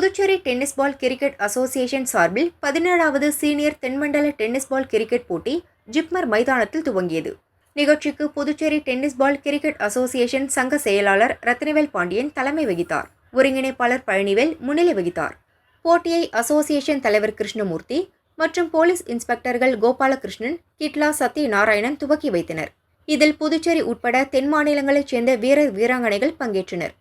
Puducherry tennis ball cricket association சார்பில் பதினேழாவது senior தென்மண்டல டென்னிஸ் பால் கிரிக்கெட் போட்டி ஜிப்மர் மைதானத்தில் துவங்கியது. நிகழ்ச்சிக்கு Puducherry tennis ball cricket association சங்க செயலாளர் ரத்னவேல் பாண்டியன் தலைமை வகித்தார். ஒருங்கிணைப்பாளர் பழனிவேல் முன்னிலை வகித்தார். போட்டியை அசோசியேஷன் தலைவர் கிருஷ்ணமூர்த்தி மற்றும் போலீஸ் இன்ஸ்பெக்டர்கள் கோபாலகிருஷ்ணன் கிட்லா சத்யநாராயணன் துவக்கி வைத்தனர். இதில் புதுச்சேரி உட்பட தென் மாநிலங்களைச் சேர்ந்த வீரர் வீராங்கனைகள் பங்கேற்றனர்.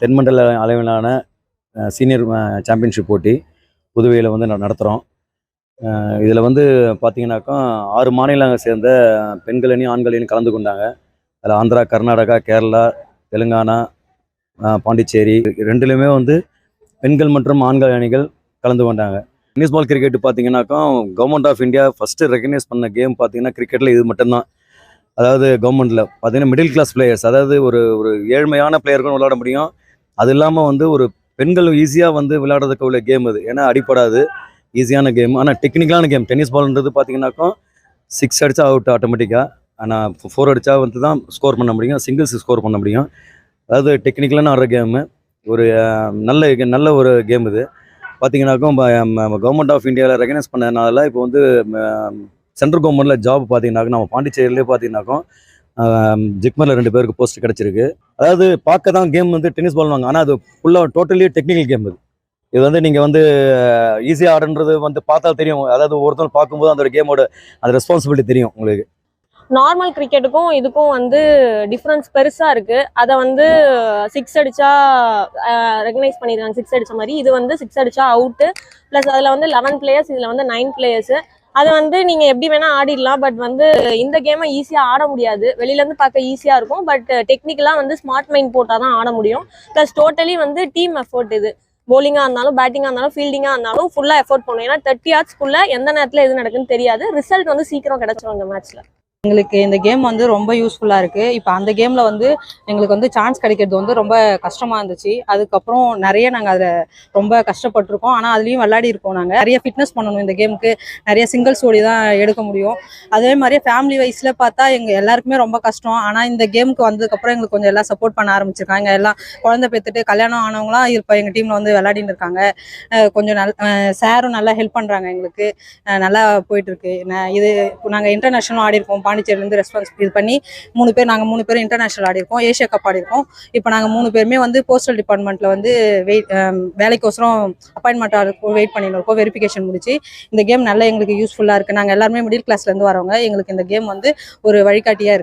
தென்மண்டல அளவிலான சீனியர் சாம்பியன்ஷிப் போட்டி புதுவையில் வந்து நடத்துகிறோம் இதில் வந்து பார்த்தீங்கன்னாக்கா ஆறு மாநிலங்களை சேர்ந்த பெண்கள் அணி ஆண்கள் அணி கலந்து கொண்டாங்க. அதில் ஆந்திரா கர்நாடகா கேரளா தெலுங்கானா பாண்டிச்சேரி ரெண்டுலேயுமே வந்து பெண்கள் மற்றும் ஆண்கள் அணிகள் கலந்து கொண்டாங்க. டென்னிஸ் பால் கிரிக்கெட் பார்த்தீங்கன்னாக்கா government of India first recognise பண்ண கேம் பார்த்தீங்கன்னா கிரிக்கெட்டில் இது மட்டும்தான். அதாவது கவர்மெண்ட்டில் பார்த்தீங்கன்னா மிடில் கிளாஸ் பிளேயர்ஸ் அதாவது ஒரு ஒரு ஏழ்மையான பிளேயருக்கும் விளையாட முடியும். அது இல்லாமல் வந்து ஒரு பெண்கள் ஈஸியாக வந்து விளையாடுறதுக்கு உள்ள கேம் இது ஏன்னா அடிப்படாது. ஈஸியான கேம் ஆனால் டெக்னிக்கலான கேம் டென்னிஸ் பால்ன்றது பார்த்தீங்கன்னாக்கா சிக்ஸ் அடித்தா அவுட் ஆட்டோமேட்டிக்காக ஆனால் ஃபோர் அடித்தா வந்து தான் ஸ்கோர் பண்ண முடியும். சிங்கிள்ஸ் ஸ்கோர் பண்ண முடியும். அதாவது டெக்னிக்கலான ஆடுற கேமு ஒரு நல்ல நல்ல ஒரு கேம் இது. பார்த்தீங்கன்னாக்கா கவர்மெண்ட் ஆஃப் இந்தியாவில் ரெகனைஸ் பண்ணதுனால இப்போ வந்து சென்ட்ரல் கவர்மெண்ட்டில் ஜாப் பார்த்தீங்கன்னாக்கா நம்ம பாண்டிச்சேரியிலே பார்த்தீங்கன்னாக்கும் ஜிக்மரில் ரெண்டு பேருக்கு போஸ்ட் கிடச்சிருக்கு. அதாவது பார்க்க தான் கேம் வந்து டென்னிஸ் பால் வாங்க ஆனால் அது ஃபுல்லாக டோட்டலி டெக்னிக்கல் கேம் அது. இது வந்து நீங்கள் வந்து ஈஸியாக ஆடுன்றது வந்து பார்த்தா தெரியும். அதாவது ஒருத்தர் பார்க்கும்போது அந்த கேமோட அந்த ரெஸ்பான்சிபிலிட்டி தெரியும் உங்களுக்கு. நார்மல் கிரிக்கெட்டுக்கும் இதுக்கும் வந்து டிஃப்ரென்ஸ் பெருசாக இருக்குது அதை வந்து சிக்ஸ் அடித்தா ரெகனைஸ் பண்ணியிருக்காங்க சிக்ஸ் அடித்த மாதிரி. இது வந்து சிக்ஸ் அடித்தா அவுட்டு ப்ளஸ் அதில் வந்து லெவன் பிளேயர்ஸ் இதில் வந்து நைன் பிளேயர்ஸு அதை வந்து நீங்கள் எப்படி வேணால் ஆடிடலாம். பட் வந்து இந்த கேமை ஈஸியாக ஆட முடியாது. வெளியிலேருந்து பார்க்க ஈஸியாக இருக்கும். பட் டெக்னிக்கலாக வந்து ஸ்மார்ட் மைண்ட் போட்டால் தான் ஆட முடியும். ப்ளஸ் டோட்டலி வந்து டீம் எஃபோர்ட் இது. போலிங்காக இருந்தாலும் பேட்டிங்காக இருந்தாலும் ஃபீல்டிங்காக இருந்தாலும் ஃபுல்லாக எஃபோர்ட் பண்ணும் ஏன்னா தேர்ட்டி ஹார்ஸ்க்குள்ள எந்த நேரத்தில் எது நடக்குன்னு தெரியாது. ரிசல்ட் வந்து சீக்கிரம் கிடைச்சிரும் இந்த மேட்ச்ல எங்களுக்கு இந்த கேம் வந்து ரொம்ப யூஸ்ஃபுல்லாக இருக்குது இப்போ அந்த கேமில் வந்து எங்களுக்கு வந்து சான்ஸ் கிடைக்கிறது வந்து ரொம்ப கஷ்டமாக இருந்துச்சு. அதுக்கப்புறம் நிறைய நாங்கள் அதில் ரொம்ப கஷ்டப்பட்டிருக்கோம். ஆனால் அதுலேயும் விளையாடி இருக்கோம் நாங்கள் நிறைய ஃபிட்னஸ் பண்ணணும் இந்த கேமுக்கு நிறைய சிங்கிள்ஸ் ஓடி தான் எடுக்க முடியும். அதே மாதிரியே ஃபேமிலி வைஸில் பார்த்தா எங்கள் எல்லாருக்குமே ரொம்ப கஷ்டம். ஆனால் இந்த கேமுக்கு வந்ததுக்கப்புறம் எங்களுக்கு கொஞ்சம் எல்லாம் சப்போர்ட் பண்ண ஆரம்பிச்சிருக்காங்க. எல்லாம் குழந்தை பெற்றுட்டு கல்யாணம் ஆனவங்களாம் இப்போ எங்கள் டீமில் வந்து விளையாடின்னு இருக்காங்க. கொஞ்சம் நல் சாரும் நல்லா ஹெல்ப் பண்ணுறாங்க எங்களுக்கு. நல்லா போயிட்டுருக்கு இது நாங்கள் இன்டர்நேஷ்னலும் ஆடிருக்கோம். இருக்கோம் பாண்டிச்சேரியிலேருந்து ரெஸ்பான்ஸ் இது பண்ணி மூணு பேர் நாங்கள் மூணு பேரும் இன்டர்நேஷனல் ஆடி இருக்கோம் ஏஷியா கப் ஆடி இருக்கோம் இப்போ நாங்கள் மூணு பேருமே வந்து போஸ்டல் டிபார்ட்மெண்ட்டில் வந்து வெயிட் வேலைக்கோசரம் அப்பாயின்மெண்ட் வெயிட் பண்ணிட்டு இருக்கோம் வெரிஃபிகேஷன் முடிச்சு. இந்த கேம் நல்லா எங்களுக்கு யூஸ்ஃபுல்லாக இருக்குது நாங்கள் எல்லாருமே மிடில் கிளாஸ்லேருந்து வரவங்க எங்களுக்கு இந்த கேம் வந்து ஒரு வழிகாட்டியாக இருக்குது